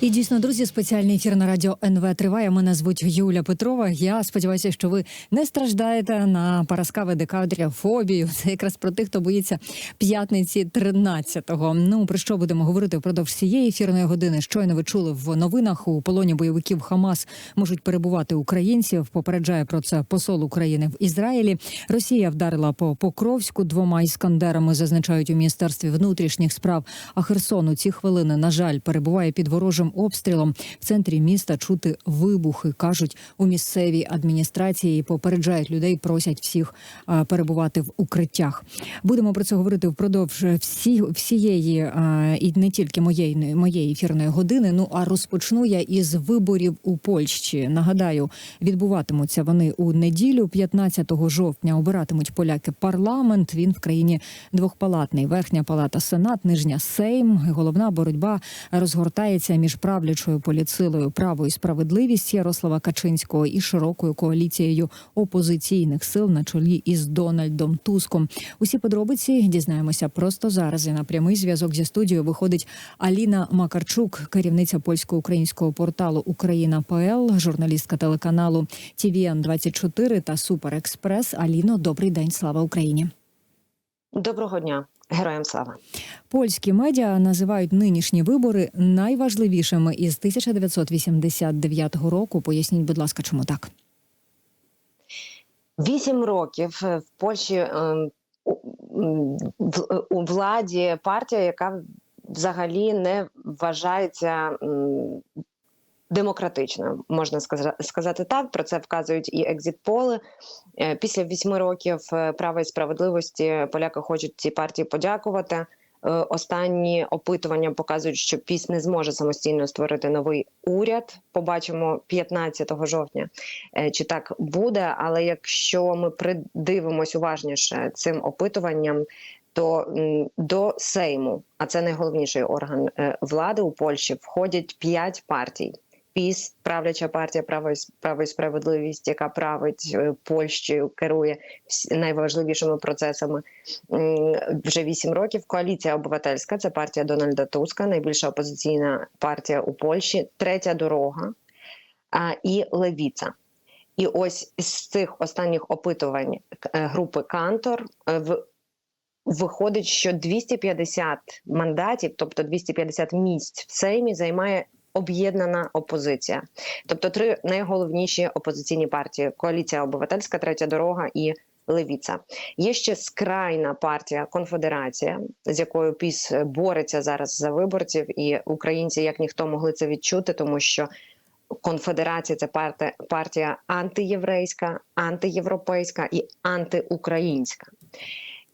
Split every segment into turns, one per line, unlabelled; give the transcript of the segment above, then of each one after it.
І дійсно, друзі, спеціальний ефір на радіо НВ триває. Мене звуть Юля Петрова. Я сподіваюся, що ви не страждаєте на параскави декадрія фобію. Це якраз про тих, хто боїться п'ятниці 13-го. Ну про що будемо говорити впродовж цієї ефірної години? Щойно ви чули в новинах у полоні бойовиків Хамас можуть перебувати українців. Попереджає про це посол України в Ізраїлі. Росія вдарила по Покровську двома іскандерами. Зазначають у міністерстві внутрішніх справ. А Херсон у ці хвилини, на жаль, перебуває під ворожим обстрілом. В центрі міста чути вибухи, кажуть у місцевій адміністрації. Попереджають людей, просять всіх перебувати в укриттях. Будемо про це говорити впродовж всі, всієї і не тільки моєї моєї ефірної години. Ну а розпочну я із виборів у Польщі. Нагадаю, відбуватимуться вони у неділю, 15 жовтня. Обиратимуть поляки парламент. Він в країні двохпалатний. Верхня палата Сенат, нижня Сейм. Головна боротьба розгортається між правлячою політсилою право і справедливість Ярослава Качинського і широкою коаліцією опозиційних сил на чолі із Дональдом Туском. Усі подробиці дізнаємося просто зараз. І на прямий зв'язок зі студією виходить Аліна Макарчук, керівниця польсько-українського порталу Україна ПЛ, журналістка телеканалу tvn 24 та Супер Експрес. Аліно, добрий день, слава Україні.
Доброго дня, героям слава.
Польські медіа називають нинішні вибори найважливішими із 1989 року. Поясніть, будь ласка, чому так?
Вісім років в Польщі е, у- у владі партія, яка взагалі не вважається м, демократичною, можна сказати так. Про це вказують і екзит-поли. Е, Після вісьми років е, права і справедливості поляки хочуть цій партії подякувати. Е, Останні опитування показують, що ПІС не зможе самостійно створити новий уряд. Побачимо 15 жовтня, чи так буде. Але якщо ми придивимось уважніше цим опитуванням, то до Сейму, а це найголовніший орган влади у Польщі, входять п'ять партій. ПІС, правляча партія право і право і справедливість, яка править е, Польщею, керує найважливішими процесами вже вісім років. Коаліція обивательська це партія Дональда Туска, найбільша опозиційна партія у Польщі, третя дорога і Левіца. І ось з цих останніх опитувань е, групи Кантор е, в виходить, що 250 мандатів, тобто 250 місць в Сеймі, займає об'єднана опозиція. Тобто три найголовніші опозиційні партії: коаліція обивательська, третя дорога і Левіца. Є ще скрайна партія Конфедерація, з якою ПІС бореться зараз за виборців, і українці, як ніхто, могли це відчути, тому що. Конфедерація це партія, партія антиєврейська, антиєвропейська і антиукраїнська.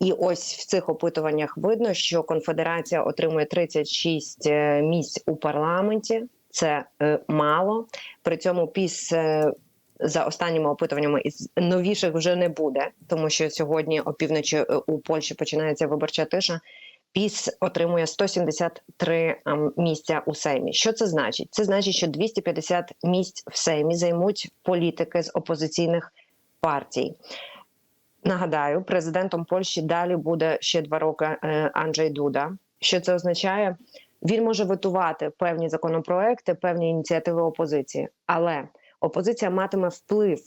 І ось в цих опитуваннях видно, що конфедерація отримує 36 е, місць у парламенті. Це е, мало. При цьому піс е, за останніми опитуваннями із новіших вже не буде, тому що сьогодні опівночі у Польщі починається виборча тиша. Піс отримує 173 ем, місця у Сеймі. Що це значить? Це значить, що 250 місць в Сеймі займуть політики з опозиційних партій. Нагадаю, президентом Польщі далі буде ще два роки е, Анджей Дуда. Що це означає? Він може витувати певні законопроекти, певні ініціативи опозиції, але опозиція матиме вплив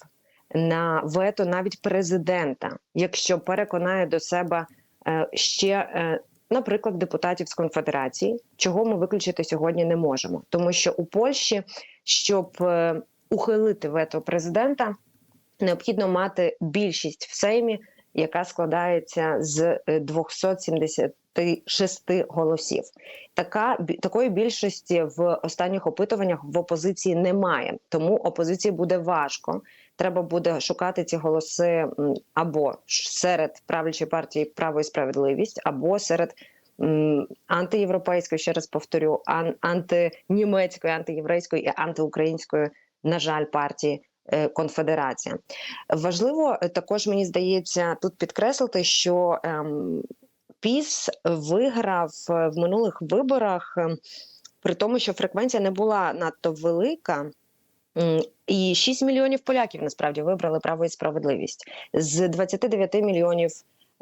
на вето навіть президента, якщо переконає до себе е, ще, е, наприклад, депутатів з конфедерації, чого ми виключити сьогодні не можемо, тому що у Польщі, щоб ухилити вето президента, необхідно мати більшість в Сеймі, яка складається з е, 276 голосів. Така такої більшості в останніх опитуваннях в опозиції немає, тому опозиції буде важко. Треба буде шукати ці голоси або серед правлячої партії право і справедливість, або серед антиєвропейської, ще раз повторю, ан- антинімецької, антиєврейської і антиукраїнської, на жаль, партії е, Конфедерація. Важливо е, також мені здається тут підкреслити, що ем, ПІС виграв е, в минулих виборах, ем, при тому, що фреквенція не була надто велика. І 6 мільйонів поляків насправді вибрали право і справедливість з 29 мільйонів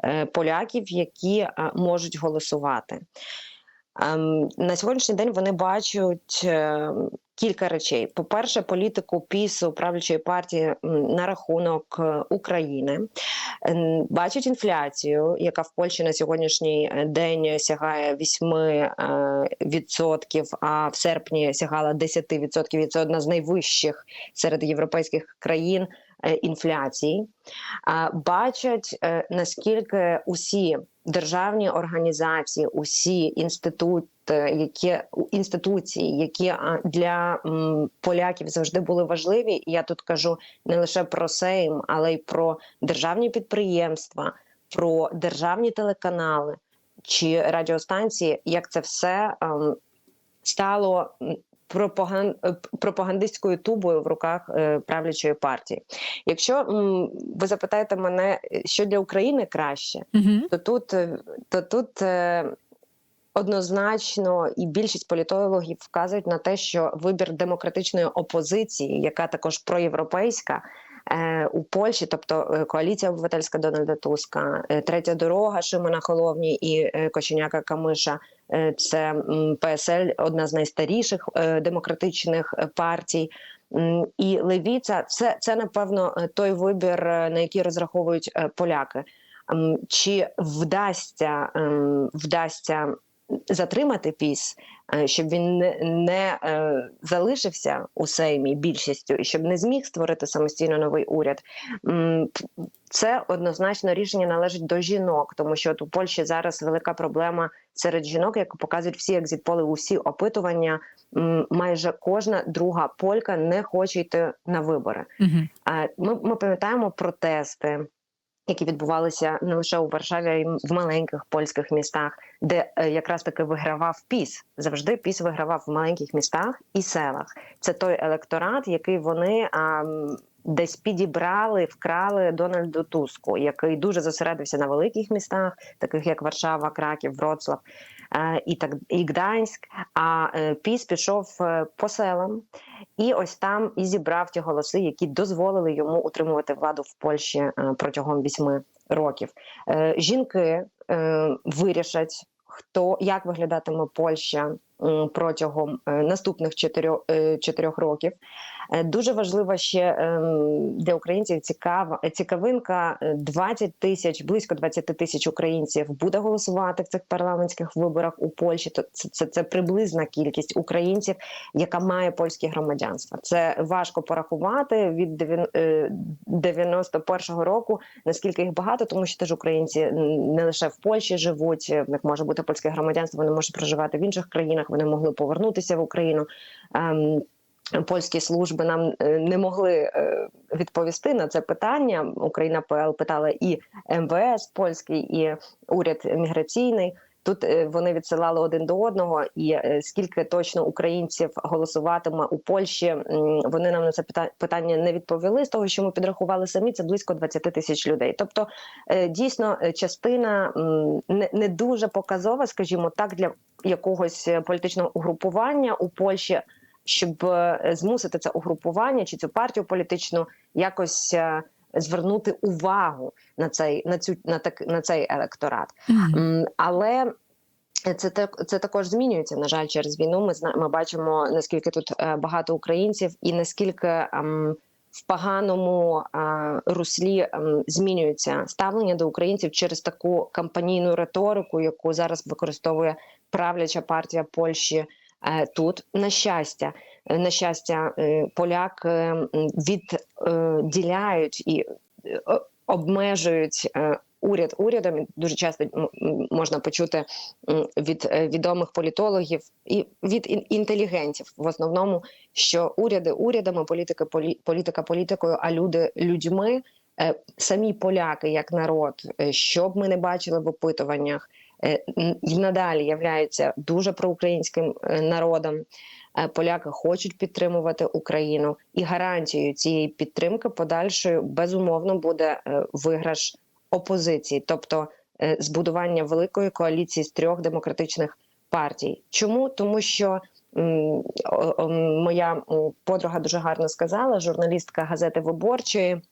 е, поляків, які е, можуть голосувати. Ем, На сьогоднішній день вони бачать е, кілька речей. По-перше, політику пісу правлячої партії на рахунок е, України, бачить інфляцію, яка в Польщі на сьогоднішній е, день сягає 8%, відсотків, а в серпні сягала 10%. І це одна з найвищих серед європейських країн е, інфляції. Бачать е, наскільки усі державні організації, усі інститути, які інституції, які для поляків завжди були важливі. Я тут кажу не лише про Сейм, але й про державні підприємства, про державні телеканали чи радіостанції, як це все ем, стало пропаган... е, пропагандистською тубою в руках е, правлячої партії. Якщо ви запитаєте мене, е, що для України краще,
Угу.
то тут, то тут однозначно і більшість політологів вказують на те, що вибір демократичної опозиції, яка також проєвропейська. У Польщі, тобто коаліція обивательська Дональда Туска, третя дорога Шимона Холовні і Коченяка Камиша. Е, Це ПСЛ, одна з найстаріших е, демократичних е, партій. І Левіца це, це напевно той вибір, на який розраховують поляки. Чи вдасться ем, вдасться затримати піс, е, щоб він не, е, залишився у Сеймі більшістю і щоб не зміг створити самостійно новий уряд? Це однозначно рішення належить до жінок, тому що от у Польщі зараз велика проблема серед жінок, як показують всі екзитполи, усі опитування. Майже кожна друга полька не хоче йти на вибори.
Угу.
Ми, ми пам'ятаємо протести, які відбувалися не лише у Варшаві, а й в маленьких польських містах, де е, якраз таки вигравав піс. Завжди піс вигравав в маленьких містах і селах. Це той електорат, який вони а, десь підібрали, вкрали Дональду Туску, який дуже зосередився на великих містах, таких як Варшава, Краків, Вроцлав. е, І так і Гданськ, а е, піс пішов е, по селам, і ось там і зібрав ті голоси, які дозволили йому утримувати владу в Польщі протягом вісьми років. Жінки вирішать, хто як виглядатиме Польща протягом е, наступних чотирьох е, чотирьох років. Е, Дуже важлива ще ем, для українців цікава цікавинка. е, 20 тисяч, близько 20 тисяч українців буде голосувати в цих парламентських виборах у Польщі. То це, це, це приблизна кількість українців, яка має польське громадянство. Це важко порахувати від дев'ян- е, 91-го року. Наскільки їх багато, тому що теж українці не лише в Польщі живуть. е, В них може бути польське громадянство, вони можуть проживати в інших країнах. Вони могли повернутися в Україну. Ем, Польські служби нам е, не могли е, відповісти на це питання. Україна ПЛ питала і МВС польський, і уряд міграційний. Тут е, вони відсилали один до одного, і е, скільки точно українців голосуватиме у Польщі, вони нам на це пита- питання не відповіли. З того, що ми підрахували самі, це близько 20 тисяч людей. Тобто, е, дійсно, частина не, дуже показова, скажімо так, для якогось політичного угрупування у Польщі щоб змусити це угрупування чи цю партію політичну якось звернути увагу на цей на цю на так на цей електорат.
Угу.
М, Але це так це також змінюється. На жаль, через війну. Ми зна- ми бачимо наскільки тут е, багато українців, і наскільки ем, в поганому е, руслі ем, змінюється ставлення до українців через таку кампанійну риторику, яку зараз використовує правляча партія Польщі. е, Тут на щастя, е, на щастя, е, поляки відділяють і е, обмежують е, уряд урядом. Дуже часто можна почути від е, відомих політологів і від ін- інтелігентів в основному, що уряди урядами, політика полі- політика політикою, а люди людьми. Е, Самі поляки, як народ, е, що б ми не бачили в опитуваннях, е, і надалі являються дуже проукраїнським е, народом. Е, Поляки хочуть підтримувати Україну, і гарантією цієї підтримки подальшою безумовно буде е, виграш опозиції, тобто е, збудування великої коаліції з трьох демократичних партій. Чому тому, що моя подруга дуже гарно сказала, журналістка газети Виборчої.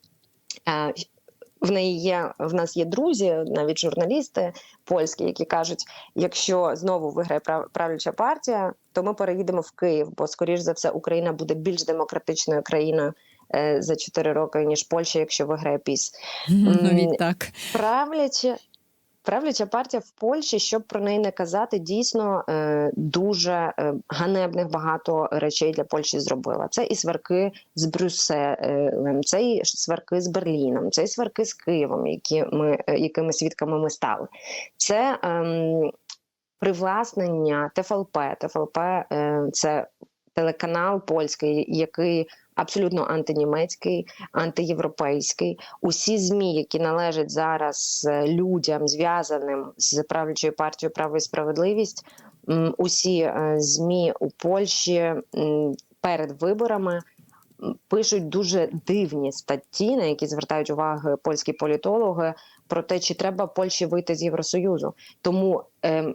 В неї є в нас є друзі, навіть журналісти польські, які кажуть: якщо знову виграє прав- правляча партія, то ми переїдемо в Київ, бо скоріш за все Україна буде більш демократичною країною е, за 4 роки ніж Польща, якщо виграє ПІС.
Навіть так.
Правляча, правляча партія в Польщі, щоб про неї не казати, дійсно е, дуже е, ганебних багато речей для Польщі зробила. Це і сварки з Брюсселем, це і сварки з Берліном, це і сварки з Києвом, які ми, е, якими свідками ми стали. Це ем, привласнення ТФЛП. ТФЛП е, це телеканал польський, який абсолютно антинімецький, антиєвропейський. Усі змі, які належать зараз е, людям, зв'язаним з правлячою партією право і справедливість, усі е, змі у Польщі перед виборами. Пишуть дуже дивні статті, на які звертають увагу польські політологи, про те, чи треба Польщі вийти з Євросоюзу. Тому ем,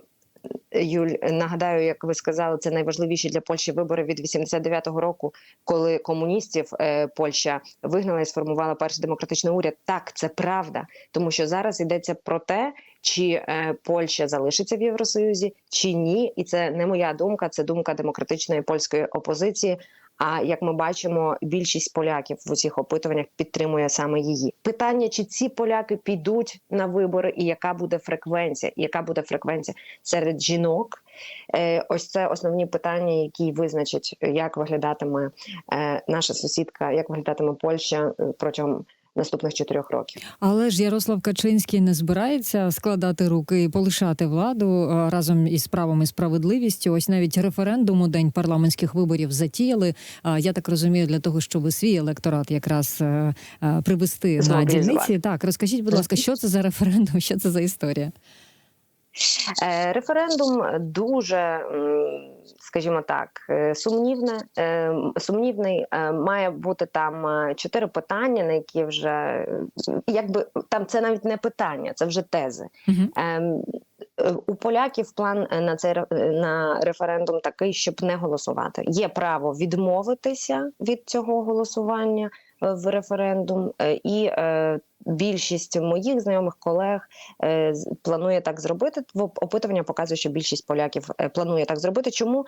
Юль, нагадаю, як ви сказали, це найважливіші для Польщі вибори від 89-го року, коли комуністів е, Польща вигнала і сформувала перший демократичний уряд. Так, це правда, тому що зараз йдеться про те, чи е, Польща залишиться в Євросоюзі, чи ні. І це не моя думка, це думка демократичної польської опозиції. А як ми бачимо, більшість поляків в усіх опитуваннях підтримує саме її. Питання: чи ці поляки підуть на вибори, і яка буде фреквенція? І яка буде фреквенція серед жінок? Е, ось це основні питання, які визначать, як виглядатиме е, наша сусідка, як виглядатиме Польща е, протягом наступних чотирьох років.
Але ж Ярослав Качинський не збирається складати руки і полишати владу разом із правом і справедливістю. Ось навіть референдум у день парламентських виборів затіяли. Я так розумію, для того, щоб свій електорат якраз е, е, привести на дільниці. Так, розкажіть, будь ласка, що це за референдум? Що це за історія?
Е, Референдум дуже, скажімо так, е, сумнівне, е, сумнівний. Має бути там чотири питання, на які вже якби там це навіть не питання, це вже тези. Ем, У поляків план на цей на референдум такий, щоб не голосувати. Є право відмовитися від цього голосування в референдум, і більшість моїх знайомих колег е, планує так зробити. Опитування показує, що більшість поляків е, планує так зробити. Чому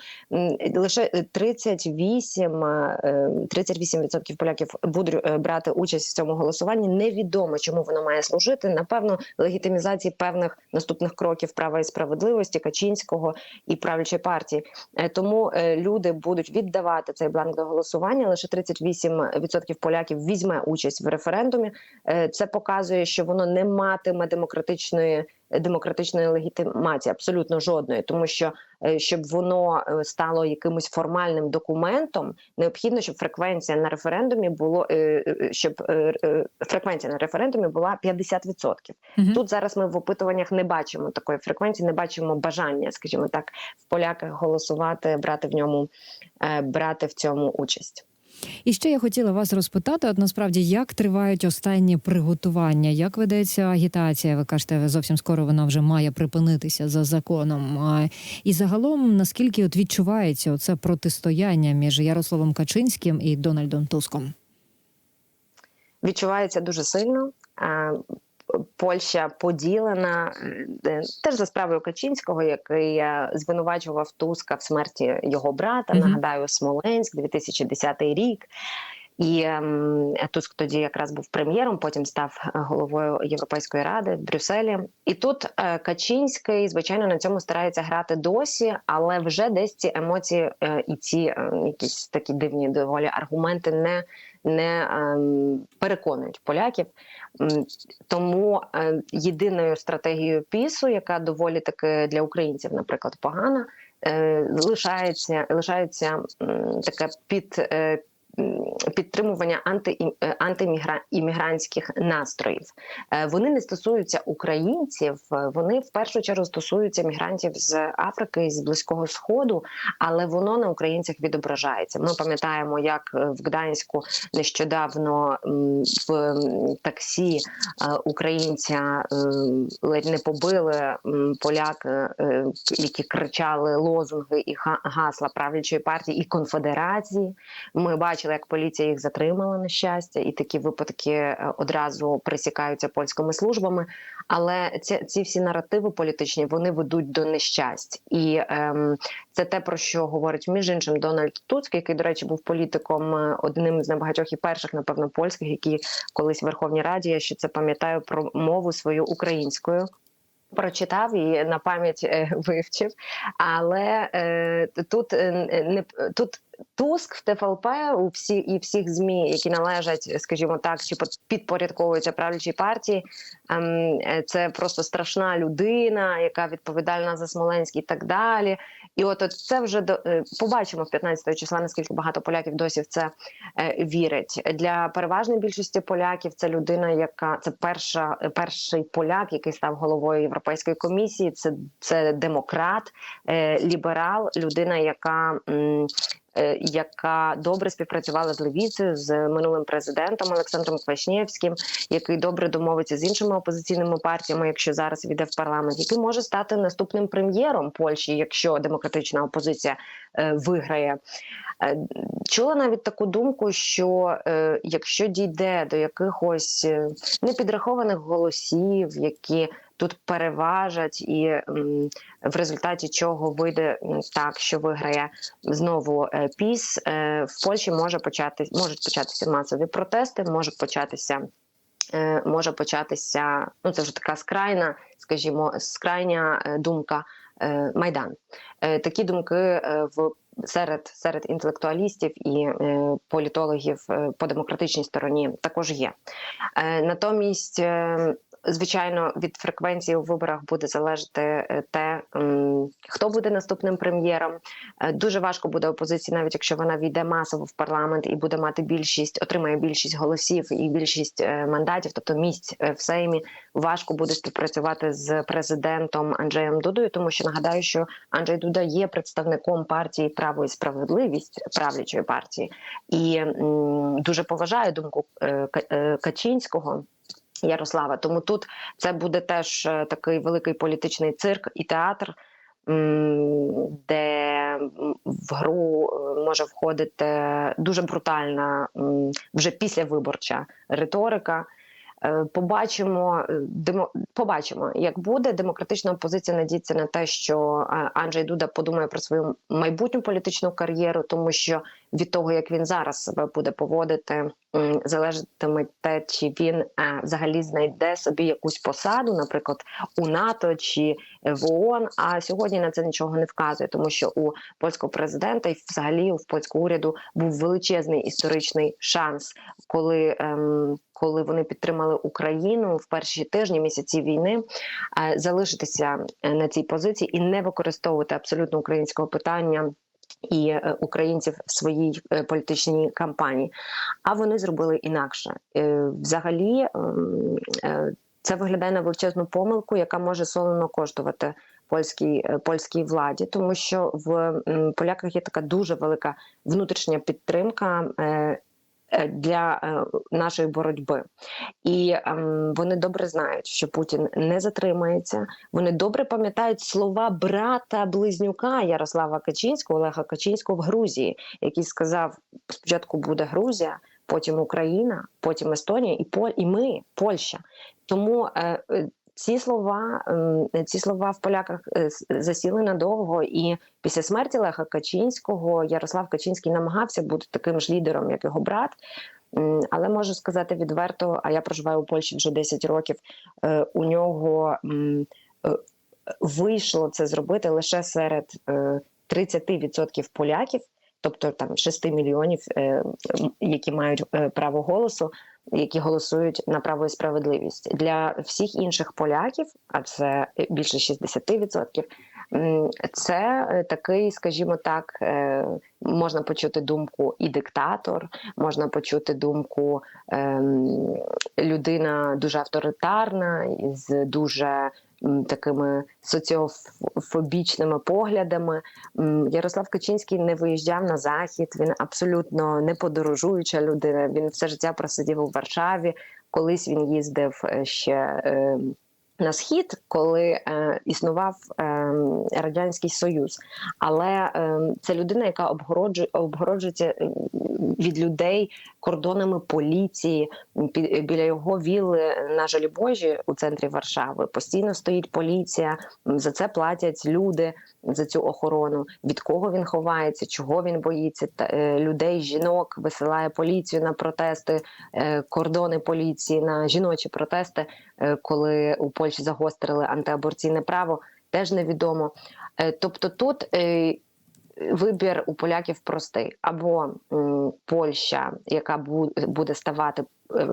лише 38, е, 38% поляків будуть е, брати участь в цьому голосуванні? Невідомо, чому воно має служити. Напевно, легітимізації певних наступних кроків права і справедливості Качинського і правлячої партії. Е, Тому е, люди будуть віддавати цей бланк до голосування. Лише 38% поляків візьме участь в референдумі. Е, Це показує, що воно не матиме демократичної демократичної легітимації, абсолютно жодної, тому що е, щоб воно е, стало якимось формальним документом, необхідно, щоб фреквенція на референдумі було е, е, щоб е, е, фреквенція на референдумі була 50%.
Мгм.
Тут зараз ми в опитуваннях не бачимо такої фреквенції, не бачимо бажання, скажімо так, в поляках голосувати, брати в ньому е, брати в цьому участь.
І ще я хотіла вас розпитати: от насправді, як тривають останні приготування, як ведеться агітація? Ви кажете, зовсім скоро вона вже має припинитися за законом. І загалом, наскільки от відчувається це протистояння між Ярославом Качинським і Дональдом Туском?
відчувається дуже сильно. Е, Польща поділена е, теж за справою Качинського, який е, звинувачував Туска в смерті його брата.
Мгм.
Нагадаю, Смоленськ, 2010 рік. І ем, Туск тоді якраз був прем'єром, потім став е, головою Європейської ради в Брюсселі. І тут е, Качинський, звичайно, на цьому старається грати досі, але вже десь ці емоції е, і ці е, якісь такі дивні доволі аргументи не, не ем, переконують поляків. Тому е, єдиною стратегією пісу, яка доволі таки для українців, наприклад, погана, е, лишається, лишається таке під. Е, Підтримування анти антиіммігрантських настроїв Е, вони не стосуються українців, е, вони в першу чергу стосуються мігрантів з Африки з близького сходу, але воно на українцях відображається. Ми пам'ятаємо, як е, в Гданську нещодавно в таксі е, українця е, ледь не побили е, які кричали лозунги і га- гасла правлячої партії і конфедерації. Ми бачимо. Бачили, як поліція їх затримала на щастя, і такі випадки е, одразу присікаються польськими службами. Але ці, ці всі наративи політичні вони ведуть до нещасть, і ем, це те про що говорить між іншим Дональд Туцьк, який, до речі, був політиком е, одним з небагатьох і перших, напевно, польських, які колись в Верховній Раді я ще це пам'ятаю про мову свою українською. Прочитав і на пам'ять е, вивчив, але е, тут не тут Туск в ТФЛП у всі і всіх змі, які належать, скажімо так, чи підпорядковуються правлячій партії. ем, е, Це просто страшна людина, яка відповідальна за Смоленський і так далі. І от, от це вже до е, побачимо в 15 числа, наскільки багато поляків досі в це е, вірять. Для переважної більшості поляків це людина, яка це перша перший поляк, який став головою Європейської комісії. Це, це демократ, ліберал, людина, яка. Е, Яка добре співпрацювала з Левіцею, з минулим президентом Олександром Квашнєвським, який добре домовиться з іншими опозиційними партіями, якщо зараз війде в парламент, який може стати наступним прем'єром Польщі, якщо демократична опозиція е, виграє. Е, Чула навіть таку думку, що якщо дійде до якихось непідрахованих голосів, які тут переважать, і в результаті чого вийде так, що виграє знову е, піс, е, в Польщі може почати можуть початися масові протести, може початися. е, Може початися, ну це вже така скрайна, скажімо, скрайня думка Майдан. Такі думки в серед серед інтелектуалістів і політологів по демократичній стороні також є. Натомість, е, звичайно, від фреквенції у виборах буде залежати е, те, хто буде наступним прем'єром. Е, дуже важко буде опозиції, навіть якщо вона війде масово в парламент і буде мати більшість, отримає більшість голосів і більшість е, мандатів, тобто місць в Сеймі. Важко буде співпрацювати з президентом Анджеєм Дудою, тому що нагадаю, що Анджей Дуда є представником партії Право і справедливість правлячої партії, і дуже поважає думку Качинського. Ярослава, тому тут це буде теж е, такий великий політичний цирк і театр, де в гру е, може входити дуже брутальна вже післявиборча риторика. Е, Побачимо, демо, побачимо, як буде демократична опозиція надіється на те, що Анджей Дуда подумає про свою майбутню політичну кар'єру, тому що від того, як він зараз себе буде поводити, залежатиме те, чи він е, взагалі знайде собі якусь посаду, наприклад, у НАТО чи в ООН. А сьогодні на це нічого не вказує, тому що у польського президента і взагалі у польського уряду був величезний історичний шанс, коли. Ем, коли вони підтримали Україну в перші тижні місяці війни, е, залишитися е, на цій позиції і не використовувати абсолютно українського питання. І е, українців в своїй е, політичній кампанії, а вони зробили інакше. Е, Взагалі, ем, це виглядає на величезну помилку, яка може солоно коштувати польській польській владі, тому що в поляках є така дуже велика внутрішня підтримка. Е, Для е, нашої боротьби, і ем, вони добре знають, що Путін не затримається. Вони добре пам'ятають слова брата близнюка Ярослава Качинського, Олега Качинського в Грузії, який сказав: спочатку буде Грузія, потім Україна, потім Естонія, і Пол і ми, Польща. Тому е, ці слова, ем, ці слова в поляках е, засіли надовго, і після смерті Леха Качинського Ярослав Качинський намагався бути таким ж лідером, як його брат. Але можу сказати відверто, а я проживаю у Польщі вже 10 років. е, У нього е, вийшло це зробити лише серед е, 30% поляків, тобто там 6 мільйонів, які мають право голосу, які голосують на право і справедливість. Для всіх інших поляків, а це більше 60%, це е, такий, скажімо так, е, можна почути думку і диктатор, можна почути думку ем, людина дуже авторитарна з дуже такими соціофобічними поглядами. Ярослав Качинський не виїжджав на захід. Він абсолютно не подорожуюча людина. Він все життя просидів у Варшаві. Колись він їздив е, ще. е, на схід, коли е, існував е, радянський союз. Але ем, це людина, яка обгороджує обгороджується ем, від людей кордонами поліції. Пі- Біля його вілли на Жалібожі у центрі Варшави постійно стоїть поліція. За це платять люди за цю охорону. Від кого він ховається, чого він боїться та е, людей, жінок висилає поліцію на протести, е, кордони поліції на жіночі протести, е, коли у Польщі загострили антиаборційне право, теж невідомо. Е, Тобто тут. е, Вибір у поляків простий: або Польща, яка буде ставати е,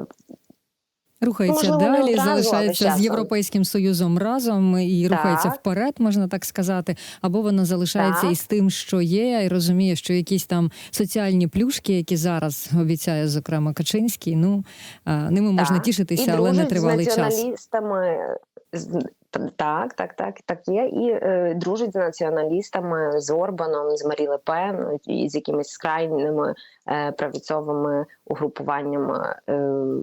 Рухається
Можливо,
далі, залишається
з.
Європейським Союзом разом і
Так.
рухається вперед, можна так сказати. Або вона залишається
Так.
із тим, що є, і розуміє, що якісь там соціальні плюшки, які зараз обіцяє, зокрема Качинський, ну ними ними можна тішитися,
і
але не
тривалий
тривалий
з
час.
націоналістами. Так, так, так, так є. І е, дружить з націоналістами, з Орбаном, з Марі Ле Пен, і з якимись скрайними е, правіцьовими угрупуваннями е,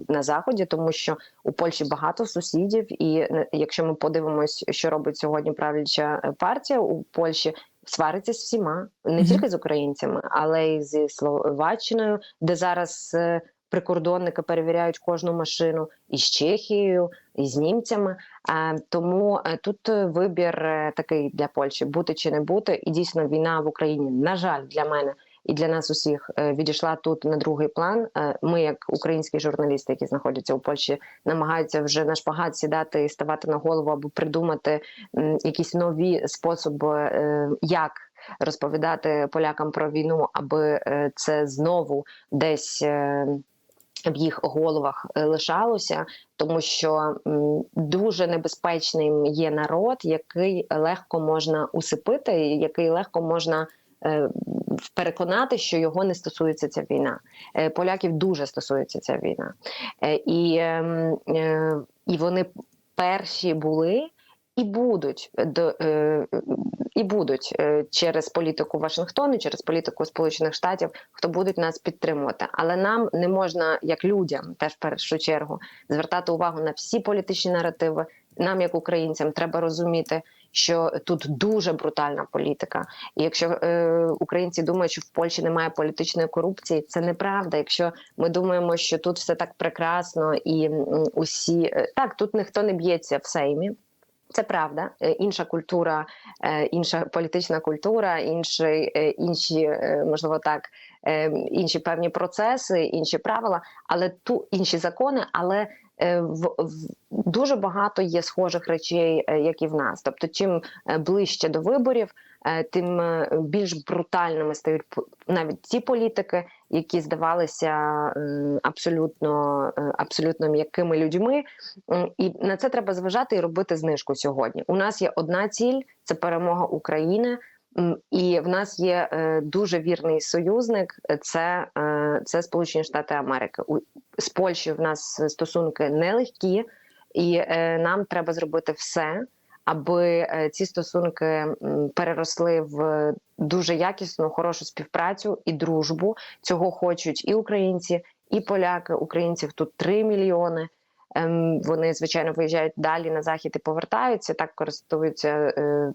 на заході, тому що у Польщі багато сусідів, і е, якщо ми подивимось, що робить сьогодні правляча партія у Польщі. Свариться з всіма, не тільки з українцями, але й зі Словаччиною, де зараз е, прикордонники перевіряють кожну машину, і з Чехією, і з німцями. Е, Тому е, тут е, вибір такий для Польщі: бути чи не бути. І дійсно війна в Україні, на жаль, для мене і для нас усіх відійшла тут на другий план. Ми, як українські журналісти, які знаходяться у Польщі, намагаються вже на шпагат сідати і ставати на голову, або придумати якісь нові способи, як. Розповідати полякам про війну, аби це знову десь в їх головах е, лишалося, тому що дуже небезпечним є народ, який легко можна усипити, який легко можна. е, Переконати, що його не стосується ця війна, Е, поляків дуже стосується ця війна, і, ем, і вони перші були і будуть до е, і будуть е, через політику Вашингтону, через політику Сполучених Штатів, хто будуть нас підтримувати. Але нам не можна, як людям, теж в першу чергу, звертати увагу на всі політичні наративи. Нам, як українцям, треба розуміти, що тут дуже брутальна політика. І якщо е, українці думають, що в Польщі немає політичної корупції, це неправда. Якщо ми думаємо, що тут все так прекрасно і усі е, так, тут ніхто не б'ється в сеймі. Це правда, Е, інша культура, е, інша політична культура, інші, е, інші е, можливо так, інші певні процеси, інші правила, але ту інші закони, але в, в дуже багато є схожих речей, як і в нас. Тобто, чим ближче до виборів, тим е, більш брутальними стають навіть ті політики, які здавалися абсолютно е, абсолютно м'якими людьми. І на це треба зважати і робити знижку сьогодні. У нас є одна ціль це перемога України. І в нас є е, дуже вірний союзник. Це, е, це Сполучені Штати Америки. З Польщею в нас стосунки нелегкі, і е, нам треба зробити все, аби е, ці стосунки переросли в дуже якісну, хорошу співпрацю і дружбу. Цього хочуть і українці, і поляки. Українців тут 3 мільйони. Ем, Вони звичайно виїжджають далі на захід і повертаються. Так користуються е,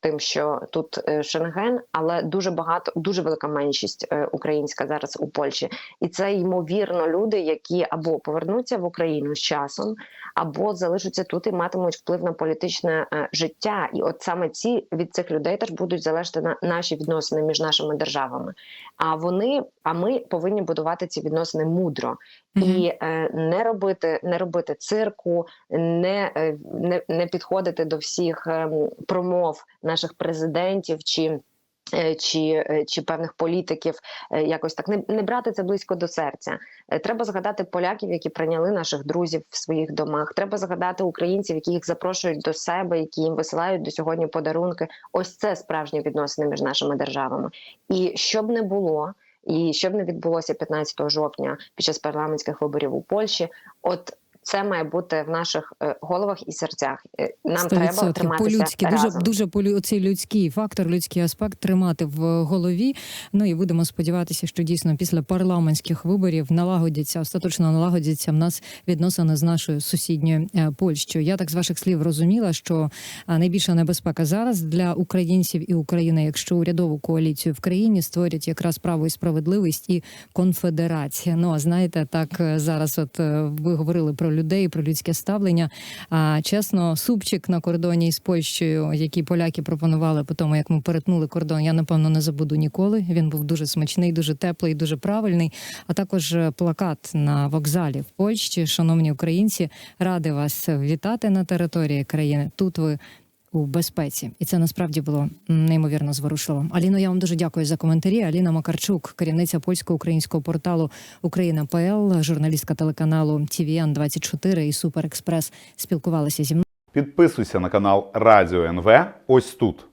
тим, що тут е, Шенген, але дуже багато, дуже велика меншість е, українська зараз у Польщі, і це ймовірно люди, які або повернуться в Україну з часом, або залишаться тут і матимуть вплив на політичне е, життя. І от саме ці від цих людей теж будуть залежати на наші відносини між нашими державами. А вони, а ми повинні будувати ці відносини мудро і е, не робити, не робити цирку, не, е, не, не підходити до всіх ем, промов наших президентів чи. е, Чи, е, чи певних політиків е, якось так не, не брати це близько до серця. Е, Треба згадати поляків, які прийняли наших друзів в своїх домах. Треба згадати українців, які їх запрошують до себе, які їм висилають до сьогодні подарунки. Ось це справжні відносини між нашими державами. І щоб не було, і що б не відбулося 15 жовтня під час парламентських виборів у Польщі, от це має бути в наших е, головах і серцях. Е, Нам
100%.
треба триматися
по-людськи, дуже дуже полю цей людський фактор, людський аспект тримати в голові. Ну і будемо сподіватися, що дійсно після парламентських виборів налагодяться остаточно налагодяться в нас відносини з нашою сусідньою е, Польщею. Я так з ваших слів розуміла, що найбільша небезпека зараз для українців і України, якщо урядову коаліцію в країні створять якраз право і справедливість і конфедерація. Ну а знаєте, так е, зараз, от е, ви говорили про людей, про людське ставлення. А чесно, супчик на кордоні із Польщею, який поляки пропонували по тому, як ми перетнули кордон, я напевно не забуду ніколи. Він був дуже смачний, дуже теплий, дуже правильний. А також е, плакат на вокзалі в Польщі. Шановні українці, ради вас вітати на території країни. Тут ви. У безпеці, і це насправді було неймовірно зворушливо. Аліно, я вам дуже дякую за коментарі. Аліна Макарчук, керівниця польсько-українського порталу Україна ПЛ, журналістка телеканалу tvn 24 і Суперекспрес спілкувалася зі мною.
Підписуйся на канал Радіо НВ ось тут.